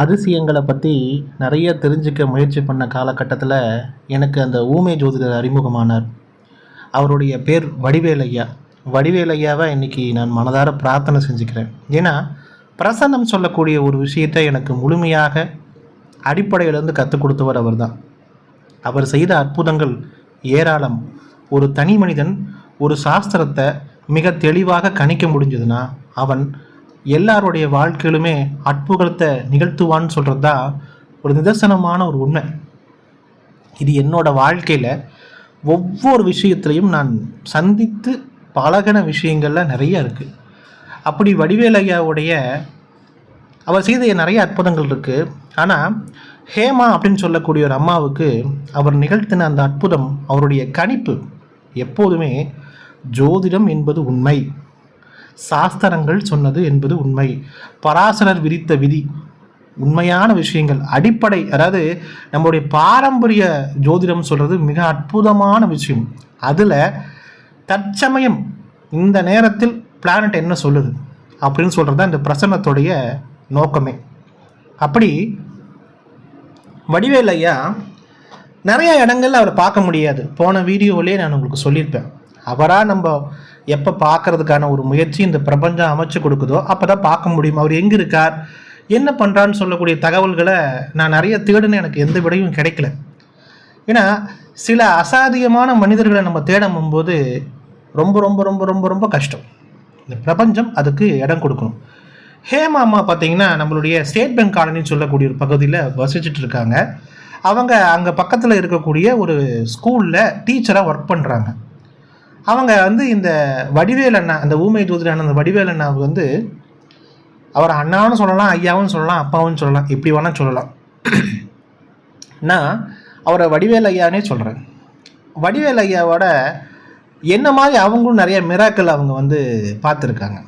அதிசயங்களை பற்றி நிறைய தெரிஞ்சுக்க முயற்சி பண்ண காலகட்டத்தில் எனக்கு அந்த ஊமை ஜோதிடர் அறிமுகமானார். அவருடைய பேர் வடிவேலையா. வடிவேலையாவை இன்னைக்கு நான் மனதார பிரார்த்தனை செஞ்சுக்கிறேன். ஏன்னா பிரசன்னம் சொல்லக்கூடிய ஒரு விஷயத்தை எனக்கு முழுமையாக அடிப்படையிலேருந்து கற்றுக் கொடுத்தவர் அவர்தான். அவர் செய்த அற்புதங்கள் ஏராளம். ஒரு தனி மனிதன் ஒரு சாஸ்திரத்தை மிக தெளிவாக கணிக்க முடிஞ்சதுன்னா அவன் எல்லாருடைய வாழ்க்கையிலுமே அற்புதத்தை நிகழ்த்துவான்னு சொல்கிறது தான் ஒரு நிதர்சனமான ஒரு உண்மை. இது என்னோட வாழ்க்கையில் ஒவ்வொரு விஷயத்துலையும் நான் சந்தித்து பழகின விஷயங்கள்லாம் நிறைய இருக்குது அப்படி வடிவேலையாவுடைய அவர் செய்த நிறைய அற்புதங்கள் இருக்குது ஆனால் ஹேமா அப்படின்னு சொல்லக்கூடிய ஒரு அம்மாவுக்கு அவர் நிகழ்த்தின அந்த அற்புதம் அவருடைய கணிப்பு எப்போதுமே ஜோதிடம் என்பது உண்மை. சாஸ்திரங்கள் சொன்னது என்பது உண்மை. பராசரர் விதித்த விதி உண்மையான விஷயங்கள் அடிப்படை அதாவது நம்மளுடைய பாரம்பரிய ஜோதிடம் சொல்கிறது மிக அற்புதமான விஷயம். அதில் தற்சமயம் இந்த நேரத்தில் பிளானட் என்ன சொல்லுது அப்படின்னு சொல்கிறது தான் இந்த பிரசன்னத்துடைய நோக்கமே. அப்படி வடிவேல் ஐயா நிறைய இடங்கள்ல அவரை பார்க்க முடியாது. போன வீடியோவிலே நான் உங்களுக்கு சொல்லியிருப்பேன். அவராக நம்ம எப்போ பார்க்கறதுக்கான ஒரு முயற்சி இந்த பிரபஞ்சம் அமைச்சு கொடுக்குதோ அப்போ தான் பார்க்க முடியும். அவர் எங்கே இருக்கார்? என்ன பண்ணுறான்னு சொல்லக்கூடிய தகவல்களை நான் நிறைய தேடுன்னு. எனக்கு எந்த விடையும் கிடைக்கல. ஏன்னா சில அசாத்தியமான மனிதர்களை நம்ம தேடும் போது ரொம்ப ரொம்ப ரொம்ப ரொம்ப ரொம்ப கஷ்டம். இந்த பிரபஞ்சம் அதுக்கு இடம் கொடுக்கணும். ஹேமா அம்மா பார்த்தீங்கன்னா நம்மளுடைய ஸ்டேட் பேங்க் காலனின்னு சொல்லக்கூடிய ஒரு பகுதியில் வசிச்சுட்டு இருக்காங்க. அவங்க அங்கே பக்கத்தில் இருக்கக்கூடிய ஒரு ஸ்கூலில் டீச்சராக ஒர்க் பண்ணுறாங்க அவங்க வந்து இந்த வடிவேல் அண்ணா அந்த ஊமை ஜோதிடான அந்த வடிவேல் அண்ணாவுக்கு வந்து அவர் அண்ணாவும் சொல்லலாம் ஐயாவும் சொல்லலாம் அப்பாவும் சொல்லலாம் இப்படி வேணால் சொல்லலாம். நான் அவரை வடிவேல் ஐயானே சொல்கிறேன் வடிவேல் ஐயாவோட என்ன மாதிரி அவங்களும் நிறைய மிராக்கள் அவங்க வந்து பார்த்துருக்காங்க.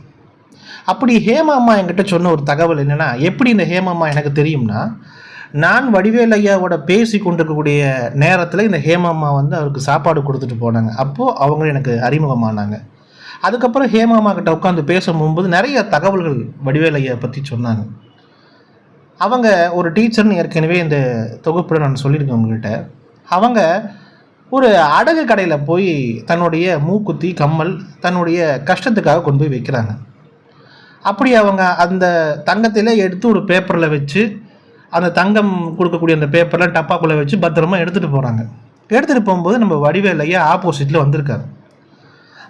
அப்படி ஹேமா அம்மா என்கிட்ட சொன்ன ஒரு தகவல் என்னென்னா எப்படி இந்த ஹேமா அம்மா எனக்கு தெரியும்னா நான் வடிவேல் ஐயாவோட பேசி கொண்டிருக்கக்கூடிய நேரத்தில் இந்த ஹேமாம்மா வந்து அவருக்கு சாப்பாடு கொடுத்துட்டு போனாங்க. அப்போது அவங்க எனக்கு அறிமுகமானாங்க. அதுக்கப்புறம் ஹேமாமா கிட்ட உட்காந்து பேசும்போது நிறைய தகவல்கள் வடிவேல் ஐயா பற்றி சொன்னாங்க. அவங்க ஒரு டீச்சர்னு ஏற்கனவே இந்த தொகுப்பில் நான் சொல்லியிருக்கேன் உங்கள்கிட்ட அவங்க ஒரு அடகு கடையில் போய் தன்னுடைய மூக்குத்தி கம்மல் தன்னுடைய கஷ்டத்துக்காக கொண்டு போய் வைக்கிறாங்க. அப்படி அவங்க அந்த தங்கத்திலே எடுத்து ஒரு பேப்பரில் வச்சு அந்த தங்கம் கொடுக்கக்கூடிய அந்த பேப்பர்லாம் டப்பாக்குள்ளே வச்சு பத்திரமா எடுத்துகிட்டு போகிறாங்க எடுத்துகிட்டு போகும்போது நம்ம வடிவேலையா ஆப்போசிட்டில் வந்திருக்காரு.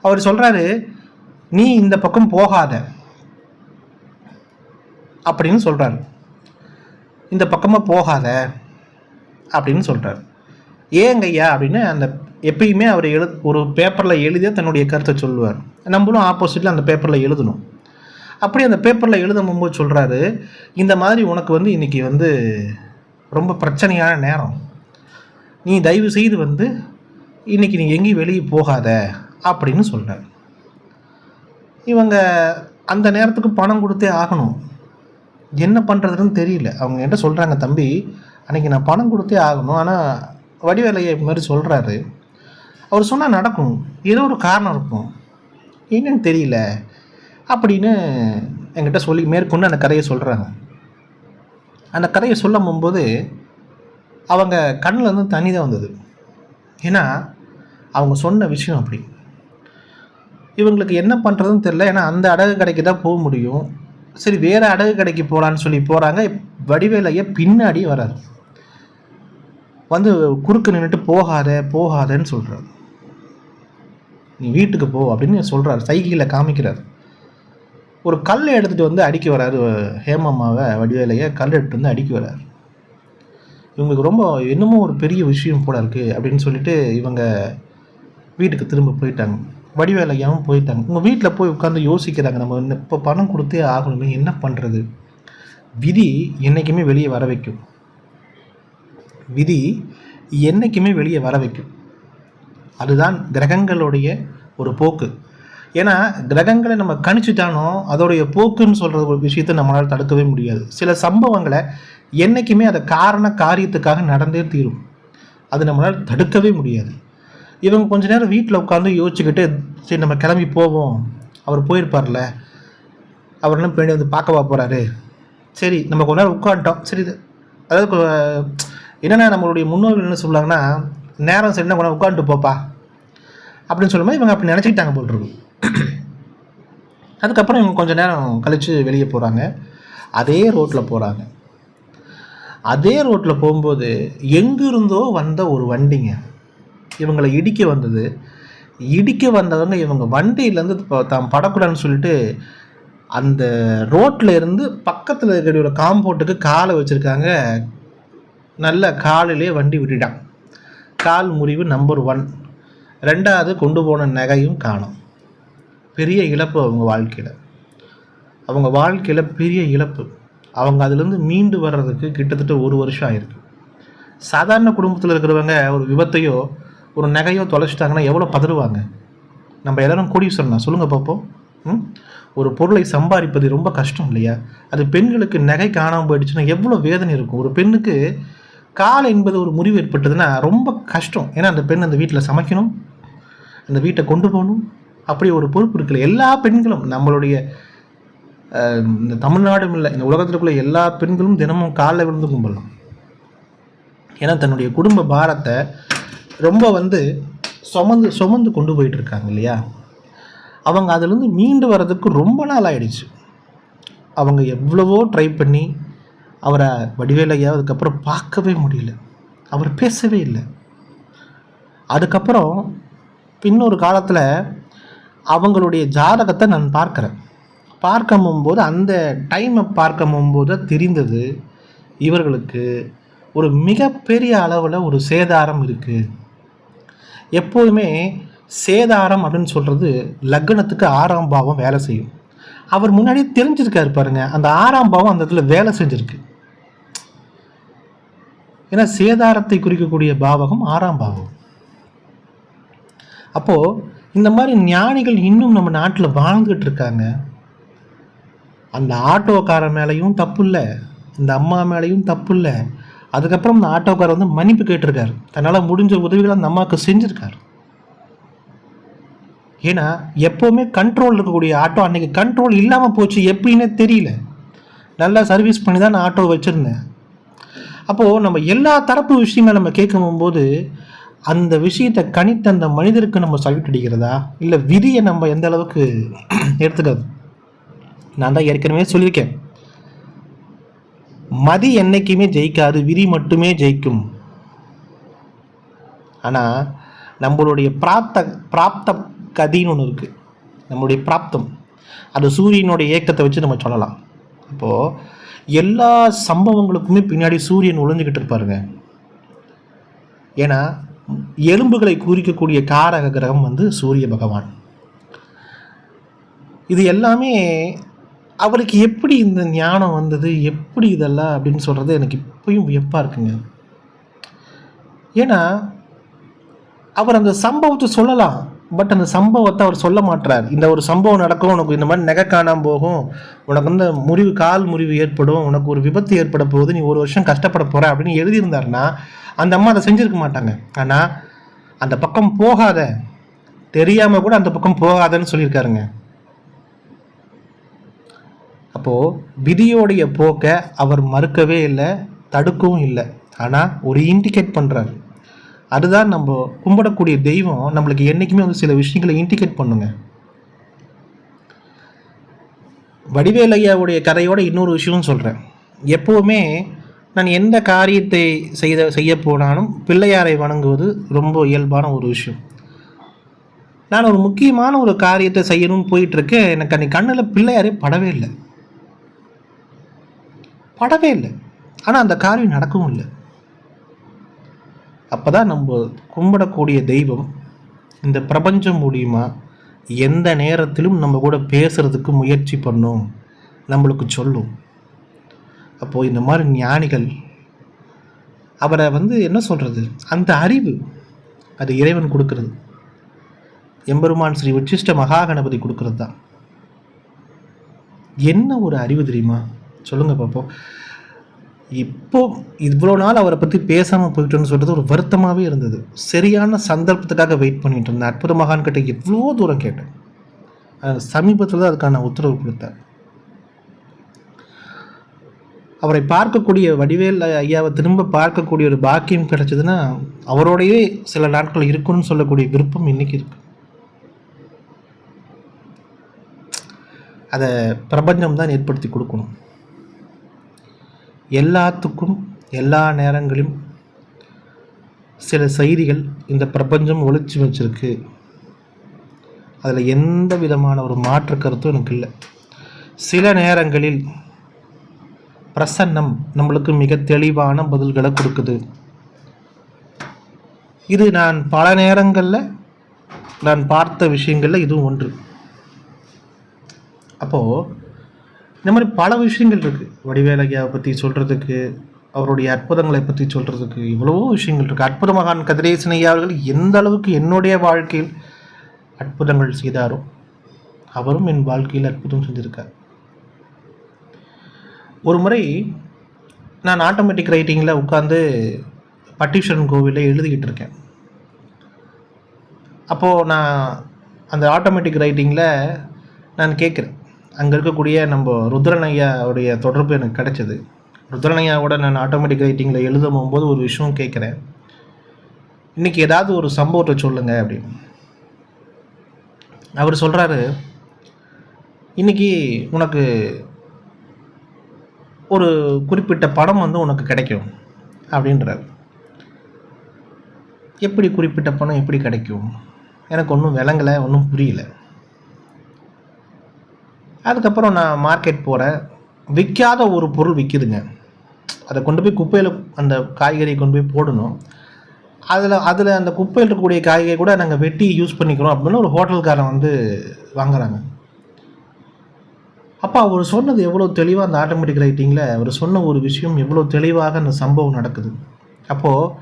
அவர் சொல்கிறாரு நீ இந்த பக்கம் போகாத. அப்படின்னு சொல்கிறாரு இந்த பக்கமாக போகாத. அப்படின்னு சொல்கிறார் ஏங்க ஐயா அப்படின்னு அந்த எப்பயுமே அவர் எழு ஒரு பேப்பரில் எழுதியே தன்னுடைய கருத்தை சொல்லுவார். நம்மளும் ஆப்போசிட்டில் அந்த பேப்பரில் எழுதணும். அப்படி அந்த பேப்பரில் எழுதும் போது சொல்கிறாரு இந்த மாதிரி உனக்கு வந்து இன்றைக்கி வந்து ரொம்ப பிரச்சனையான நேரம். நீ தயவு செய்து வந்து இன்றைக்கி நீ எங்கேயும் வெளியே போகாத அப்படின்னு சொல்கிறார் இவங்க அந்த நேரத்துக்கு பணம் கொடுத்தே ஆகணும். என்ன பண்ணுறதுன்னு தெரியல. அவங்க என்ன சொல்கிறாங்க தம்பி அன்றைக்கி நான் பணம் கொடுத்தே ஆகணும். ஆனால் வடிவேலையை இது மாதிரி சொல்கிறாரு அவர் சொன்னால் நடக்கும். ஏதோ ஒரு காரணம் இருக்கும். என்னன்னு தெரியல. அப்படின்னு என்கிட்ட சொல்லி மேற்கொண்டு அந்த கதையை சொல்கிறாங்க அந்த கதையை சொல்ல போகும்போது அவங்க கண்ணில் இருந்து தண்ணி தான் வந்தது. ஏன்னா அவங்க சொன்ன விஷயம் அப்படி. இவங்களுக்கு என்ன பண்ணுறதுன்னு தெரில ஏன்னா அந்த அடகு கடைக்கு தான் போக முடியும். சரி வேறு அடகு கடைக்கு போகலான்னு சொல்லி போகிறாங்க வடிவேலையை பின்னாடி வராது வந்து குறுக்கு நின்றுட்டு போகாத போகாதன்னு சொல்கிறார் நீ வீட்டுக்கு போ அப்படின்னு சொல்கிறார் சைக்கிளில் காமிக்கிறார். ஒரு கல் எடுத்துகிட்டு வந்து அடிக்க வராரு ஹேமம்மாவை வடிவேலையை கல் எடுத்துகிட்டு வந்து அடிக்க வராரு. இவங்களுக்கு ரொம்ப என்னமோ ஒரு பெரிய விஷயம் போல இருக்குது அப்படின்னு சொல்லிட்டு இவங்க வீட்டுக்கு திரும்ப போயிட்டாங்க. வடிவேலையாகவும் போயிட்டாங்க. உங்கள் வீட்டில் போய் உட்காந்து யோசிக்கிறாங்க நம்ம இப்போ பணம் கொடுத்தே ஆகணுமே என்ன பண்ணுறது விதி என்றைக்குமே வெளியே வர வைக்கும். விதி என்றைக்குமே வெளியே வர வைக்கும். அதுதான் கிரகங்களுடைய ஒரு போக்கு. ஏன்னா கிரகங்களை நம்ம கணிச்சுட்டானோ அதோடைய போக்குன்னு சொல்கிற ஒரு விஷயத்த நம்மளால் தடுக்கவே முடியாது. சில சம்பவங்களை என்றைக்குமே அதை காரண காரியத்துக்காக நடந்தே தீரும். அது நம்மளால் தடுக்கவே முடியாது. இவங்க கொஞ்ச நேரம் வீட்டில் உட்காந்து யோசிச்சுக்கிட்டு சரி நம்ம கிளம்பி போவோம். அவர் போயிருப்பார்ல. அவர் என்ன பின்னாடி வந்து பார்க்கவா போகிறாரு சரி நம்ம கொஞ்ச நேரம் உட்காந்துட்டோம் சரி இது அதாவது கொ- என்னென்னா நம்மளுடைய முன்னோர்கள் என்ன சொல்லுவாங்கன்னா நேரம் சரி என்ன நேரம் உட்காந்துட்டு போப்பா. அப்படின்னு சொல்லும்போது இவங்க அப்படி நினச்சிக்கிட்டாங்க போல் அதுக்கப்புறம் இவங்க கொஞ்சம் நேரம் கழித்து வெளியே போகிறாங்க அதே ரோட்டில் போகிறாங்க அதே ரோட்டில் போகும்போது எங்கிருந்தோ வந்த ஒரு வண்டிங்க. இவங்களை இடிக்க வந்தது. இடிக்க வந்தவங்க இவங்க வண்டியிலேருந்து இப்போ தான் படக்கூடாதுன்னு சொல்லிட்டு அந்த ரோட்டில் இருந்து பக்கத்தில் இருக்கிற ஒரு காம்பவுண்டுக்கு காலை வச்சுருக்காங்க. நல்ல காலிலே வண்டி விட்டுட்டான். கால் முறிவு நம்பர் ஒன் ரெண்டாவது கொண்டு போன நகையும் காணும். பெரிய இழப்பு அவங்க வாழ்க்கையில். அவங்க வாழ்க்கையில் பெரிய இழப்பு. அவங்க அதுலேருந்து மீண்டு வர்றதுக்கு கிட்டத்தட்ட ஒரு வருஷம் ஆயிருக்கு. சாதாரண குடும்பத்தில் இருக்கிறவங்க ஒரு விபத்தையோ ஒரு நகையோ தொலைச்சிட்டாங்கன்னா எவ்வளோ பதறுவாங்க? நம்ம எல்லாரும் கூடி சொல்லலாம் சொல்லுங்கள் பார்ப்போம். ம்? ஒரு பொருளை சம்பாதிப்பது ரொம்ப கஷ்டம் இல்லையா? அது பெண்களுக்கு நகை காணாமல் போயிடுச்சுன்னா எவ்வளோ வேதனை இருக்கும். ஒரு பெண்ணுக்கு கால் என்பது ஒரு முறிவு ஏற்பட்டதுன்னா ரொம்ப கஷ்டம். ஏன்னா அந்த பெண் அந்த வீட்டில் சமைக்கணும். அந்த வீட்டை கொண்டு போகணும். அப்படி ஒரு பொறுப்பு இருக்குல்ல. எல்லா பெண்களும் நம்மளுடைய இந்த தமிழ்நாடும் இல்லை இந்த உலகத்திற்குள்ள எல்லா பெண்களும் தினமும் காலைல விழுந்து கும்பிடலாம். ஏன்னா தன்னுடைய குடும்ப பாரத்தை ரொம்ப வந்து சுமந்து சுமந்து கொண்டு போயிட்டு இருக்காங்க இல்லையா? அவங்க அதுலேருந்து மீண்டு வர்றதுக்கு ரொம்ப நாள் ஆயிடுச்சு. அவங்க எவ்வளவோ ட்ரை பண்ணி அவரை வடிவேலையா அதுக்கப்புறம் பார்க்கவே முடியல. அவர் பேசவே இல்லை. அதுக்கப்புறம் பின்னொரு காலத்தில் அவங்களுடைய ஜாதகத்தை நான் பார்க்குறேன். பார்க்க போது அந்த டைமை பார்க்க போது தான் தெரிந்தது இவர்களுக்கு ஒரு மிகப்பெரிய அளவில் ஒரு சேதாரம் இருக்குது எப்போதுமே சேதாரம் அப்படின்னு சொல்கிறது லக்னத்துக்கு ஆறாம் பாவம் வேலை செய்யும். அவர் முன்னாடியே தெரிஞ்சிருக்காரு பாருங்க அந்த ஆறாம் பாவம் அந்த இடத்துல வேலை செஞ்சுருக்கு. ஏன்னா சேதாரத்தை குறிக்கக்கூடிய பாவகம் ஆறாம் பாவம். அப்போது இந்த மாதிரி ஞானிகள் இன்னும் நம்ம நாட்டில் வாழ்ந்துக்கிட்டு இருக்காங்க. அந்த ஆட்டோக்காரன் மேலேயும் தப்பு இல்லை. இந்த அம்மா மேலேயும் தப்பு இல்லை. அதுக்கப்புறம் இந்த ஆட்டோக்காரர் வந்து மன்னிப்பு கேட்டிருக்காரு. தன்னால் முடிஞ்ச உதவிகளை அந்த அம்மாவுக்கு செஞ்சுருக்காரு. ஏன்னா எப்போவுமே கண்ட்ரோல் இருக்கக்கூடிய ஆட்டோ அன்றைக்கி கண்ட்ரோல் இல்லாமல் போச்சு எப்படின்னே தெரியல. நல்லா சர்வீஸ் பண்ணி தான் நான் ஆட்டோ வச்சுருந்தேன். அப்போது நம்ம எல்லா தரப்பு விஷயங்களை நம்ம கேட்கும் போது அந்த விஷயத்தை கணித்த அந்த மனிதருக்கு நம்ம சல்யூட் அடிக்கிறதா? இல்லை விதியை நம்ம எந்த அளவுக்கு எடுத்துக்கிறது? நான் தான் ஏற்கனவே சொல்லியிருக்கேன். மதி என்றைக்குமே ஜெயிக்காது விதி மட்டுமே ஜெயிக்கும். ஆனால் நம்மளுடைய பிராப்த பிராப்த கதின்னு ஒன்று இருக்குது நம்மளுடைய பிராப்தம். அது சூரியனுடைய இயக்கத்தை வச்சு நம்ம சொல்லலாம். அப்போது எல்லா சம்பவங்களுக்குமே பின்னாடி சூரியன் ஒளிஞ்சுக்கிட்டு இருப்பாருங்க. ஏன்னா எலும்புகளை குறிக்கக்கூடிய காரக கிரகம் வந்து சூரிய பகவான். இது எல்லாமே அவருக்கு எப்படி இந்த ஞானம் வந்தது எப்படி இதெல்லாம் அப்படின்னு சொல்கிறது எனக்கு இப்பயும் வியப்பாக இருக்குங்க. ஏன்னா அவர் அந்த சம்பவத்தை சொல்லலாம். பட் அந்த சம்பவத்தை அவர் சொல்ல மாட்டார் இந்த ஒரு சம்பவம் நடக்கும் உனக்கு இந்த மாதிரி நகை காணாம போகும் உனக்கு வந்து முறிவு கால் முறிவு ஏற்படும் உனக்கு ஒரு விபத்து ஏற்பட போகுது நீ ஒரு வருஷம் கஷ்டப்பட போகிற அப்படின்னு எழுதியிருந்தாருன்னா அந்த அம்மா அதை செஞ்சுருக்க மாட்டாங்க. ஆனால் அந்த பக்கம் போகாத தெரியாமல் கூட அந்த பக்கம் போகாதன்னு சொல்லியிருக்காருங்க. அப்போது விதியோடைய போக்கை அவர் மறுக்கவே இல்லை தடுக்கவும் இல்லை. ஆனால் ஒரு இண்டிகேட் பண்ணுறாரு அதுதான் நம்ம கும்பிடக்கூடிய தெய்வம் நம்மளுக்கு என்றைக்குமே வந்து சில விஷயங்களை இண்டிகேட் பண்ணுங்க. வடிவேலையாவுடைய கதையோட இன்னொரு விஷயம் சொல்கிறேன் எப்போவுமே நான் எந்த காரியத்தை செய்த செய்ய போனாலும் பிள்ளையாரை வணங்குவது ரொம்ப இயல்பான ஒரு விஷயம். நான் ஒரு முக்கியமான ஒரு காரியத்தை செய்யணும்னு போயிட்டுருக்கேன். எனக்கு அன்னைக்கு கண்ணில் பிள்ளையாரே படவே இல்லை. படவே இல்லை. ஆனால் அந்த காரியம் நடக்கவும் இல்லை. அப்போ தான் நம்ம கும்பிடக்கூடிய தெய்வம் இந்த பிரபஞ்சம் மூலியமா எந்த நேரத்திலும் நம்ம கூட பேசுகிறதுக்கு முயற்சி பண்ணும். நம்மளுக்கு சொல்லும். அப்போது இந்த மாதிரி ஞானிகள் அவரை வந்து என்ன சொல்கிறது அந்த அறிவு அது இறைவன் கொடுக்கறது. எம்பெருமான் ஸ்ரீ உச்சிஷ்ட மகா கணபதி கொடுக்கறது தான் என்ன ஒரு அறிவு தெரியுமா? சொல்லுங்கள் பார்ப்போம் இப்போ இவ்வளோ நாள் அவரை பற்றி பேசாமல் போயிட்டோன்னு சொல்கிறது ஒரு வருத்தமாகவே இருந்தது. சரியான சந்தர்ப்பத்துக்காக வெயிட் பண்ணிட்டு இருந்தேன். அற்புத மகான் கிட்ட எவ்வளோ தூரம் கேட்டேன். சமீபத்தில் தான் அதுக்கான உத்தரவு கொடுத்தார் அவரை பார்க்கக்கூடிய வடிவேல் ஐயாவை திரும்ப பார்க்கக்கூடிய ஒரு பாக்கியம் கிடைச்சதுன்னா அவரோடையே சில நாட்கள் இருக்குன்னு சொல்லக்கூடிய விருப்பம் இன்னைக்கு இருக்கு. அதை பிரபஞ்சம் தான் ஏற்படுத்தி கொடுக்கணும். எல்லாத்துக்கும் எல்லா நேரங்களிலும் சில செய்திகள் இந்த பிரபஞ்சம் ஒழிச்சு வச்சிருக்கு. அதில் எந்த விதமான ஒரு மாற்று கருத்தும் எனக்கு இல்லை. சில நேரங்களில் பிரசன்னம் நம்மளுக்கு மிக தெளிவான பதில்களை கொடுக்குது. இது நான் பல நேரங்களில் நான் பார்த்த விஷயங்களில் இதுவும் ஒன்று. அப்போது இந்த மாதிரி பல விஷயங்கள் இருக்குது வடிவேலையாவை பற்றி சொல்கிறதுக்கு அவருடைய அற்புதங்களை பற்றி சொல்கிறதுக்கு இவ்வளவோ விஷயங்கள் இருக்குது அற்புத மகான் கதிரேசன் அவர்கள் எந்த அளவுக்கு என்னுடைய வாழ்க்கையில் அற்புதங்கள் செய்தாரோ அவரும் என் வாழ்க்கையில் அற்புதம் செஞ்சுருக்கார். ஒரு முறை நான் ஆட்டோமேட்டிக் ரைட்டிங்கில் உட்காந்து பட்டீஸ்வரன் கோவிலில் எழுதிக்கிட்டு இருக்கேன். அப்போது நான் அந்த ஆட்டோமேட்டிக் ரைட்டிங்கில் நான் கேட்குறேன் அங்கே இருக்கக்கூடிய நம்ம ருத்ரனையாவுடைய தொடர்பு எனக்கு கிடைச்சது. ருத்ரன் நான் ஆட்டோமேட்டிக் ரைட்டிங்கில் எழுத போகும்போது ஒரு விஷயம் கேட்குறேன். இன்றைக்கி ஏதாவது ஒரு சம்பவத்தை சொல்லுங்கள் அப்படின்னு. அவர் சொல்கிறாரு இன்னைக்கு உனக்கு ஒரு குறிப்பிட்ட படம் வந்து உனக்கு கிடைக்கும் அப்படின்றார். எப்படி குறிப்பிட்ட பணம் எப்படி கிடைக்கும்? எனக்கு ஒன்றும் விளங்கலை ஒன்றும் புரியல. அதுக்கப்புறம் நான் மார்க்கெட் போகிறேன் விற்காத ஒரு பொருள் விற்கிதுங்க அதை கொண்டு போய் குப்பையில் அந்த காய்கறியை கொண்டு போய் போடணும். அதில் அதில் அந்த குப்பையில் இருக்கக்கூடிய காய்கறி கூட நாங்கள் வெட்டி யூஸ் பண்ணிக்கிறோம் அப்படின்னு ஒரு ஹோட்டல்காரன் வந்து வாங்குறாங்க. அப்போ அவர் சொன்னது எவ்வளோ தெளிவாக அந்த ஆட்டோமேட்டிக் ரைட்டிங்கில் அவர் சொன்ன ஒரு விஷயம் எவ்வளோ தெளிவாக அந்த சம்பவம் நடக்குது. அப்போது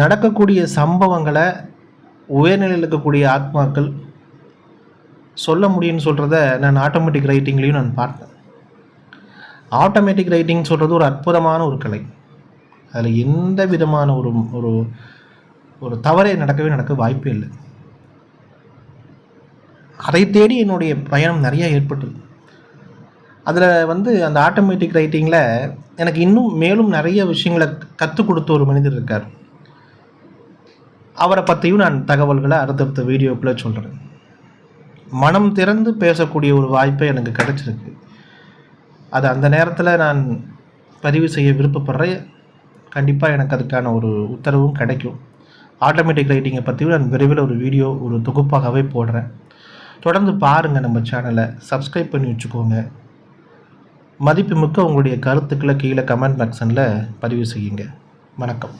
நடக்கக்கூடிய சம்பவங்களை உயர்நிலையில் இருக்கக்கூடிய ஆத்மாக்கள் சொல்ல முடியும்னு சொல்கிறத நான் ஆட்டோமேட்டிக் ரைட்டிங்லேயும் நான் பார்த்தேன். ஆட்டோமேட்டிக் ரைட்டிங் சொல்கிறது ஒரு அற்புதமான ஒரு கலை. அதில் எந்த விதமான ஒரு ஒரு ஒரு தவறே நடக்கவே நடக்க வாய்ப்பே இல்லை. அதை தேடி என்னுடைய பயணம் நிறையா ஏற்பட்டது. அதில் வந்து அந்த ஆட்டோமேட்டிக் ரைட்டிங்கில் எனக்கு இன்னும் மேலும் நிறைய விஷயங்களை கற்றுக் கொடுத்த ஒரு மனிதர் இருக்கார். அவரை பற்றியும் நான் தகவல்களை அடுத்தடுத்த வீடியோக்குள்ளே சொல்கிறேன் மனம் திறந்து பேசக்கூடிய ஒரு வாய்ப்பு எனக்கு கிடைச்சிருக்கு. அது அந்த நேரத்தில் நான் பதிவு செய்ய விருப்பப்படுறேன். கண்டிப்பாக எனக்கு அதுக்கான ஒரு உத்தரவும் கிடைக்கும். ஆட்டோமேட்டிக் ரைட்டிங்கை பற்றியும் நான் விரைவில் ஒரு வீடியோ ஒரு தொகுப்பாகவே போடுறேன். தொடர்ந்து பாருங்கள் நம்ம சேனலை சப்ஸ்கிரைப் பண்ணி வச்சுக்கோங்க. மதிப்புமிக்க உங்களுடைய கருத்துக்களை கீழே கமெண்ட் பாக்ஸனில் பதிவு செய்யுங்க. வணக்கம்.